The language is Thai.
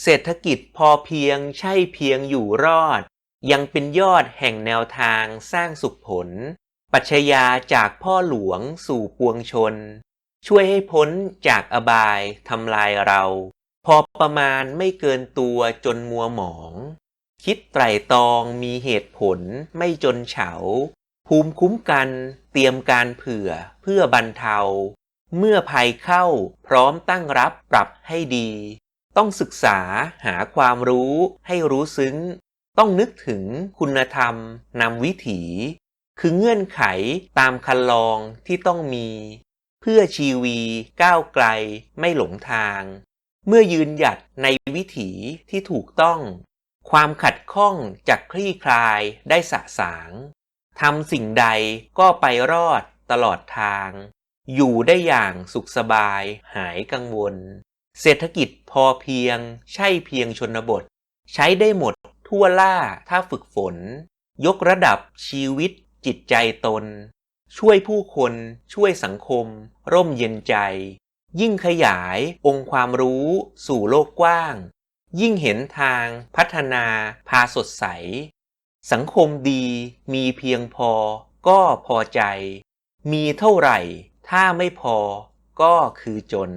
เศรษฐกิจพอเพียงใช่เพียงอยู่รอด ยังเป็นยอดแห่งแนวทางสร้างสุขผลปรัชญาจากพ่อหลวงสู่ปวงชน ช่วยให้พ้นจากอบายทำลายเรา พอประมาณไม่เกินตัวจนมัวหมอง คิดไตรตรองมีเหตุผลไม่จนเฉา ภูมิคุ้มกันเตรียมการเผื่อเพื่อบรรเทา เมื่อภัยเข้าพร้อมตั้งรับปรับให้ดี ต้องศึกษาหาความรู้ให้รู้ซึ้ง ต้องนึกถึงคุณธรรมนำวิถี คือเงื่อนไขตามคันลองที่ต้องมี เพื่อชีวีก้าวไกลไม่หลงทาง เมื่อยืนหยัดในวิถีที่ถูกต้อง ความขัดข้องจากคลี่คลายได้สะสางทำสิ่งใดก็ไปรอดตลอดทาง อยู่ได้อย่างสุขสบายหายกังวล เศรษฐกิจพอเพียง ใช่เพียงชนบท ใช้ได้หมด ทั่วล่าถ้าฝึกฝน ยกระดับชีวิต จิตใจตน ช่วยผู้คนช่วยสังคม ร่มเย็นใจ ยิ่งขยายองค์ความรู้สู่โลกกว้าง ยิ่งเห็นทางพัฒนา พาสดใส สังคมดีมีเพียงพอ ก็พอใจ มีเท่าไหร่ ถ้าไม่พอ ก็คือจน